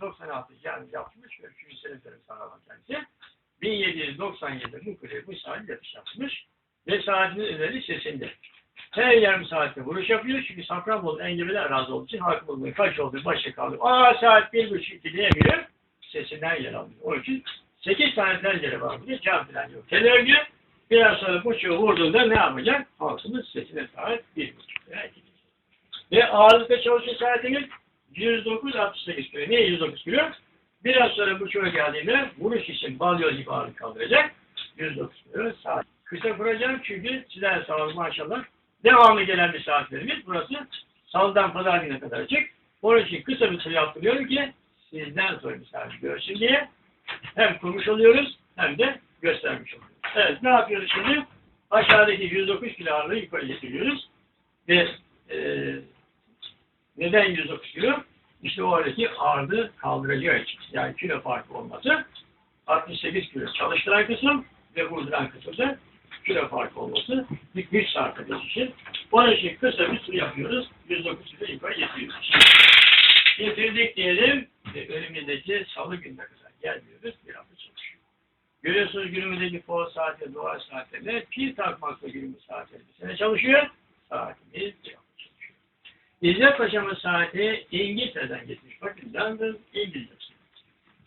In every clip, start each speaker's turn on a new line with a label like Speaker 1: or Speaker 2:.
Speaker 1: 1796 yani yapmış ve 3. sene üzerine sağlanan kendisi. 1797'de bu kuleye bu saat yatış yapmış ve saatinin üzeri sesinde. Her yarım saatte vuruş yapıyor çünkü Safranbolu engebeli arazi olduğu için hakim olmayı kaç olduğu başa kalıyor. Aa saat bir buçuk iki diyemiyor. Sesinden yer alıyor. Onun için 8 tane tencere var burada. Cam falan yok. Televizyon biraz sonra buçuğu vurduğunda ne yapacak? Halkımız sesine saat bir buçuk. Ve ağırlıkta çalışma saatimiz 109-68 kilo. Niye 109 kilo? Biraz sonra buçuğa geldiğinde vuruş için balyoz gibi ağırlık kaldıracak. 109 kilo saat. Kısa kuracağım çünkü sizler sağ olun maşallah. Devamlı gelen bir saatlerimiz. Burası salıdan pazar gününe kadar açık. Onun için kısa bir süre yaptırıyorum ki sizden sonra misafir görsün diye hem kurmuş oluyoruz hem de göstermiş oluyoruz. Evet ne yapıyoruz şimdi? Aşağıdaki 109 kilo ağırlığı yukarı getiriyoruz. Ve e, neden 109 kilo? İşte oradaki ağırlığı kaldıracağı için. Yani kilo farkı olması 68 kilo çalıştıran kısım ve vurduran kısımda kilo farkı olması bir güç sarf için. Onun için kısa bir süre yapıyoruz. 109 kilo yukarı getiriyoruz. Getirdik diyelim ve önümüzdeki salı gününe kadar gelmiyoruz. Bir hafta çalışıyor. Görüyorsunuz günümüzdeki fol saati, doğa saatlerinde pil takmakla günümüz bir sene çalışıyor. Saatimiz çalışıyor. İzzet Paşa'mın saati İngiltere'den getirmiş. Bakın London, İngiltere.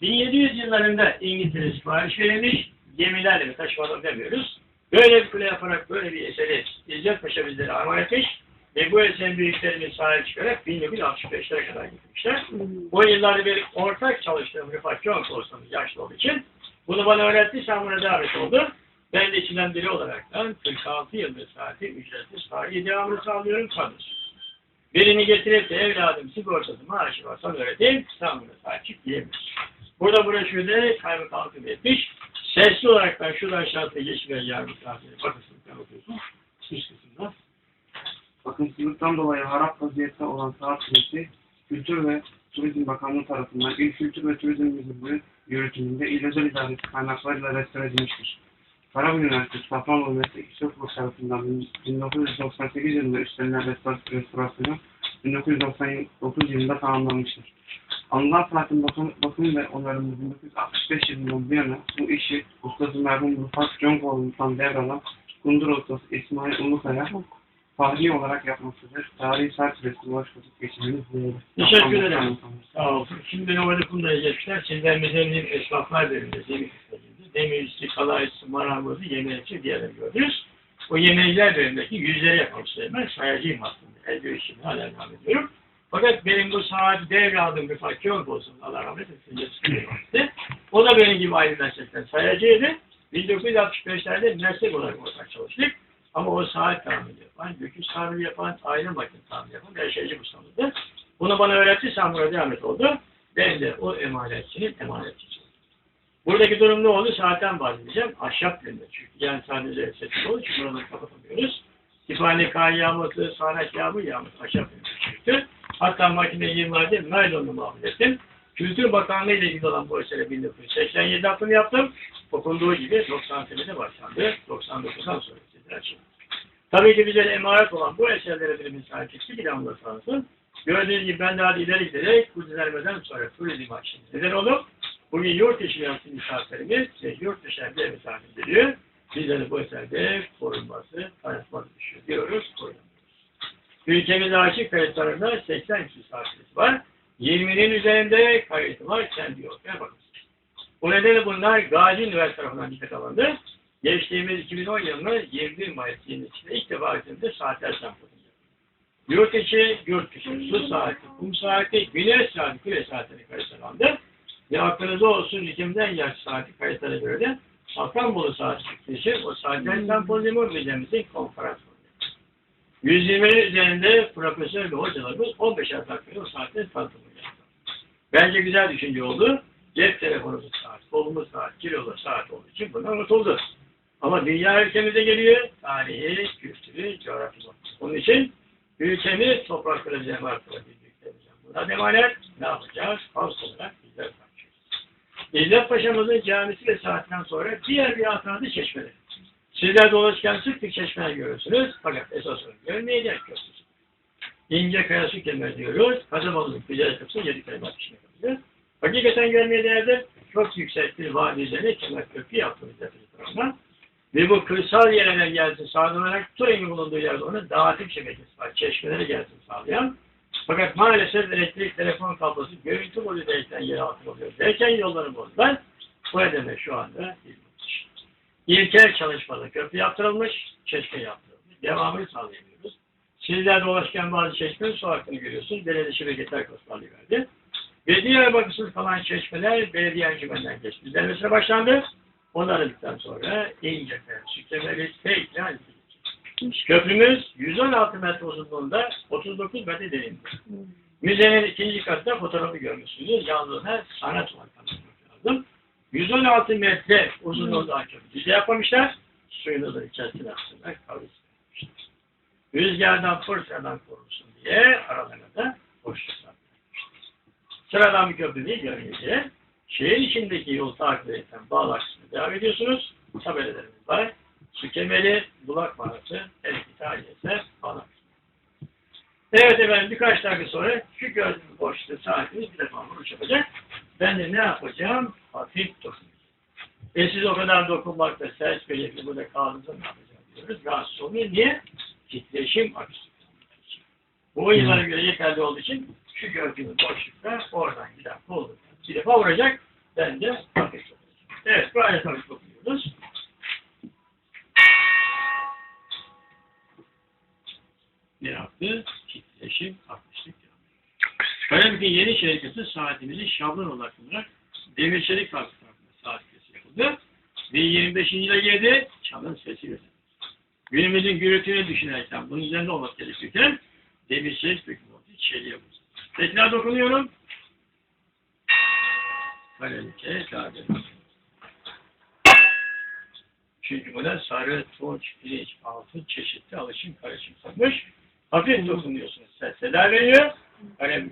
Speaker 1: 1700 yıllarında İngiltere sipariş verilmiş. Gemilerle taşımadan demiyoruz. Böyle bir kule yaparak böyle bir eseri İzzet Paşa bizlere armağan etmiş. Ve bu eserin büyüklerimiz sahip çıkarak 1965'lere kadar gitmişler. O yıllarda bir ortak çalıştığım Rıfat John Colson'un yaşlı olduğu için bunu bana öğretti, sen buna davet oldu. Ben de içinden biri olarak 46 yıldır saati ücretsiz tarihi devamını sağlıyorum kalır. Birini getirip evladım sigortası maaşı var sen buna sahip çık diyemiyorsun. Burada broşürde kaymakamlık etmiş. Sesli olarak ben şuradan aşağıda geçmeye yardım saatleri. Bakın sınıftan okuyorsun. Üst kısımda.
Speaker 2: Bakımsızlıktan dolayı harap vaziyette olan saat kulesi, Kültür ve Turizm Bakanlığı tarafından İl Kültür ve Turizm Müdürlüğü yönetiminde İl Özel İdaresi kaynaklarıyla restore edilmiştir. Karabük Üniversitesi Safranbolu Meslek İşçi Okulu tarafından 1998 yılında üstlenilen restor- restorasyonu 1999 yılında tamamlanmıştır. Alınan saatin bakım, bakım ve onarımı 1965 yılından bu yana bu işi ustası merhum Rıfat Conkoğlu'ndan devralan Kundur ustası İsmail Ulukaya fahri olarak yapmaktadır. Tarihi süresi ulaşmadık geçimimiz diyelim.
Speaker 1: Teşekkür ederim. Sağ olsun. Şimdi beni orada kumdaya geçtiler. Sizden mezenin esnaflar bölümünde zemin kısmında. Demircisi, kalaycısı, marangozu, yemeğçi, diğerleri gördünüz. O yemeğler bölümündeki yüzleri istedim. Ben sayacıyım aslında. El görüşümü hala devam ediyorum. Fakat benim bu saati devraldığım bir fakir olsun. Allah rahmet etsin. O da benim gibi aynı meslekten sayacıydı. 1965'lerde meslek olarak ortak çalıştık. Ama o saat tamiri yapan, gökyüzü tamiri yapan, aile makine tamiri yapan bir şeyci ustamızdı. Bunu bana öğretti, sen buna devam et oldu. Ben de o emanetçinin emanetçisi. Buradaki durum ne oldu? Saatten bahsedeceğim. Ahşap yerinde çünkü. Yani sadece seçim oldu çünkü buraları kapatamıyoruz. Kütüphane kar yağması, sağanak yağmur yağması ahşap yerinde çıktı. Hatta makine yıllarca naylonla muamele ettim. Kültür Bakanlığı ile ilgili olan bu esere 1987 yaptım yaptım. Okunduğu gibi 90 senede başlandı. 99'dan sonra sizler açıldı. Tabii ki bize de emanet olan bu eserlere birimiz sahip çıktı. Bir anda sağ olsun. Gördüğünüz gibi ben daha da ileri giderek bu düzenlemeden sonra turizm açtım. Neden olup bugün yurt dışı yansın misafirlerimiz ve yurt dışı bir misafir geliyor. Bizlere bu eserde korunması, tanıtması düşüyor diyoruz, korunamıyoruz. Ülkemizde açık kayıtlarında 80 kişi misafirimiz var. 20'nin üzerinde kayıtı var kendi. Yani bakın. Bu nedenle bunlar Gazi Üniversitesi tarafından dikkat alındı. Geçtiğimiz 2010 yılında 21 Mayıs yılında ilk defa ülkemizde saatler sempozunu Yurt içi, yurt dışı, su saati, kum saati, güneş saati, küre saatleri kayıtlandı. Aklınızda olsun ülkemizden yaş saati kayıtlara göre de Safranbolu saati çıktığı için o saatler sempozyumu müzemizin konferans oluyor. 120'nin üzerinde profesör ve hocalarımız 15'er dakikada o saatin tanıtımını yaptı. Bence güzel düşünce oldu. Cep telefonumuz saat, kolumuz saat, kilolu saat olduğu için bunlar unutuldu. Ama dünya ülkemize geliyor. Tarihi, kültürü, coğrafya. Onun için ülkemiz toprakları cemaat olabildik. Buna emanet ne yapacağız? Bakacağız. İzzet Paşa'mızın camisi ve saatten sonra diğer bir alternatif çeşmeleri. Sizler dolaşırken sık sık çeşmeler görürsünüz. Fakat esas olarak görmeyecek görsünüz. İnce kaya su kemer diyoruz. Kazabalılık güzel kapısı yedi kaya bakışına kapısı. Hakikaten görmeye değerli çok yüksek bir vadi üzerine kenar köprü yaptığımız tarafından. Ve bu kırsal yerine gelsin sağlanarak Turing'in bulunduğu yerde onun dağıtım şebekesi var. Çeşmeleri gelsin sağlayan. Fakat maalesef elektrik telefon kablosu görüntü boyu değişten yere atılıyor. Derken yolları bozdular. Bu nedenle şu anda. İlkel çalışmada köprü yaptırılmış, çeşme yaptırılmış. Devamını sağlayamıyoruz. Sizler dolaşırken bazı çeşmenin su hakkını görüyorsunuz. Belediye şebeketler kostarlı verdi. Ve diğer bakımsız kalan çeşmeler belediye encümenden geçti. Düzenlemesine başlandı. Onarıldıktan sonra ince süslemeli tekrar Köprümüz 116 metre uzunluğunda 39 metre derinliğinde. Müzenin ikinci katında fotoğrafı görmüşsünüz. Yalnızca sanat olarak lazım. 116 metre uzunluğunda köprü. Düze yapmamışlar. Suyunu da içerisine atsınlar. Kavrasınlar. Rüzgardan fırtınadan korunsun diye aralarına da boşluklar. Sıradan bir köprü değil görünüyor. Şehir içindeki yol takip eden bağ aksine devam ediyorsunuz. Tabelalarımız var. Su kemeri, bulak mağarası, tanesi bağlar. Evet efendim birkaç dakika sonra şu gördüğünüz boşlukta saatimiz bir defa vuruş yapacak. Ben de ne yapacağım? Hafif dokunacağım. E siz o kadar dokunmakta ses belirli burada kaldığınızda ne yapacağım diyoruz. Rahatsız olmayın. Niye? Titreşim akışı. Bu yıllara göre yeterli olduğu için şu gördüğünüz boşlukta oradan giden kolu bir defa vuracak. Ben de hafif dokunacağım. Evet, gayet hafif yeni şirketi saatimizi şablon olarak kullanarak demir çelik fabrikası saat sesi yapıldı. Ve 25. yıla girdi, çalın sesi verildi. Günümüzün gürültünü düşünerekten bunun üzerinde olması gerekirken demir çelik dökümü oldu, çeliğe vurdu. Tekrar dokunuyorum. Daha demin. Çünkü buna sarı, tunç, pirinç, altın çeşitli alışım karışım satmış. Hafif dokunuyorsunuz. Sesler veriyor. Kalem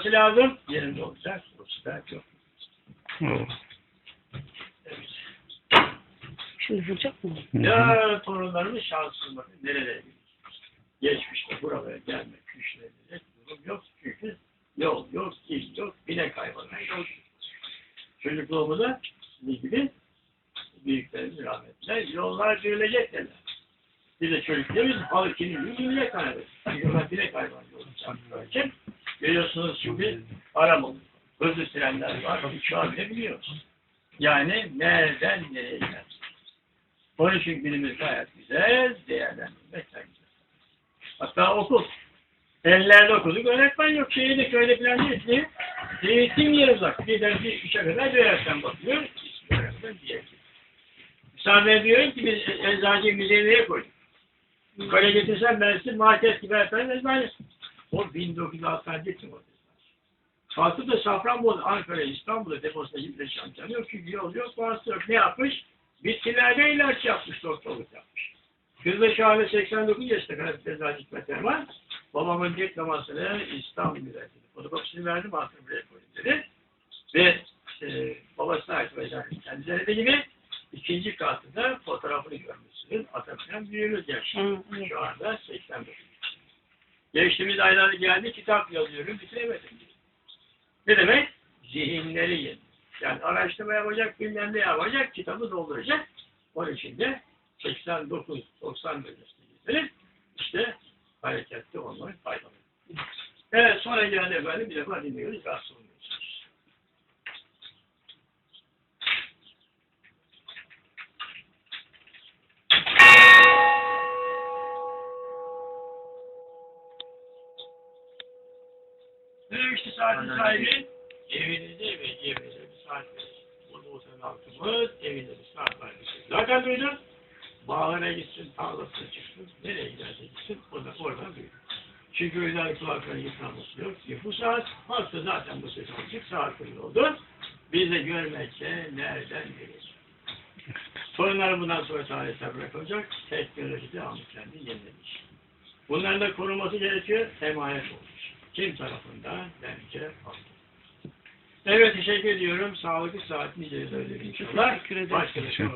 Speaker 1: Korunması lazım. Yerinde olacak. Burası da çok. Evet.
Speaker 3: Şimdi vuracak mı?
Speaker 1: Ya torunlarımız şanssız bakın nerelere. Geçmişte buralara gelmek, güçlenilecek durum yok. Çünkü yol yok, il yok, bile kaybolan yol. Çocukluğumuzda sizin gibi büyüklerimiz rahmetler yollar dürülecek derler. Biz de çocuklarımız yeni bile kaybeder. Yollar bile kaybolan yol için. Görüyorsunuz şimdi aramalı. Hızlı trenler var. Uçağı bile biliyoruz. Yani nereden nereye gider. Onun için günümüz gayet güzel, değerlendirmek. Hatta okul. Ellerde okuduk, öğretmen yok. Şehirde köyde falan değil ki. Eğitim yeri uzak. Birden bir işe kadar bir öğretmen bakıyor. İsmi öğretmen. Müsaade diyorum ki biz eczacı müzeyi nereye koyduk? Yukarıya getirsem ben size market gibi efendim eczane. O 1906 için o Kalkıp da Safranbolu, Ankara, İstanbul'a deposuna gitmiş şampiyon yok. Yol yok, varsa yok. Ne yapmış? Bitkilerde ilaç yapmış, doktorluk yapmış. Kız ve şahane 89 yaşında kadar tedavi hikmet Erman. Babamın diplomasını İstanbul'da verdi. Fotokopisini verdim, altını buraya koydum dedi. Ve e, babasına ait vecdanın kendileri de gibi ikinci katında fotoğrafını görmüşsünüz. Atakan büyüğümüz yaşlı. Şu anda 89. Geçtiğimiz aylarda geldi, kitap yazıyorum, bitiremedim. Ne demek? Zihinleri yeni. Yani araştırma yapacak, bilmem ne yapacak, kitabı dolduracak. Onun için de 89, 90 bölgesinde işte hareketli olmayı faydalı. Evet, sonra geldi efendim bir defa dinliyoruz, rahatsız Demişti saatin sahibi? Evinizde ve evinize bir saat verin. Burada oturan halkımız evinde bir saat var. Zaten duydun. Bağlara gitsin, tarlasına çıksın, nereye giderse gitsin, orada, oradan duyun. Çünkü özel kulakları yıkanması yok. Bu saat, hasta zaten bu ses olacak, saat kırık oldu. Biz de görmekle nereden geliyoruz? Sorunlar bundan sonra tarihte bırakılacak. Teknoloji de almış kendi yenilemiş. Bunların da korunması gerekiyor. Emanet olmuş. Kim tarafından? Bence haklı. Evet teşekkür ediyorum. Sağlıklı saat nice inşallah.
Speaker 3: Teşekkür ederim.
Speaker 1: Başka bir şey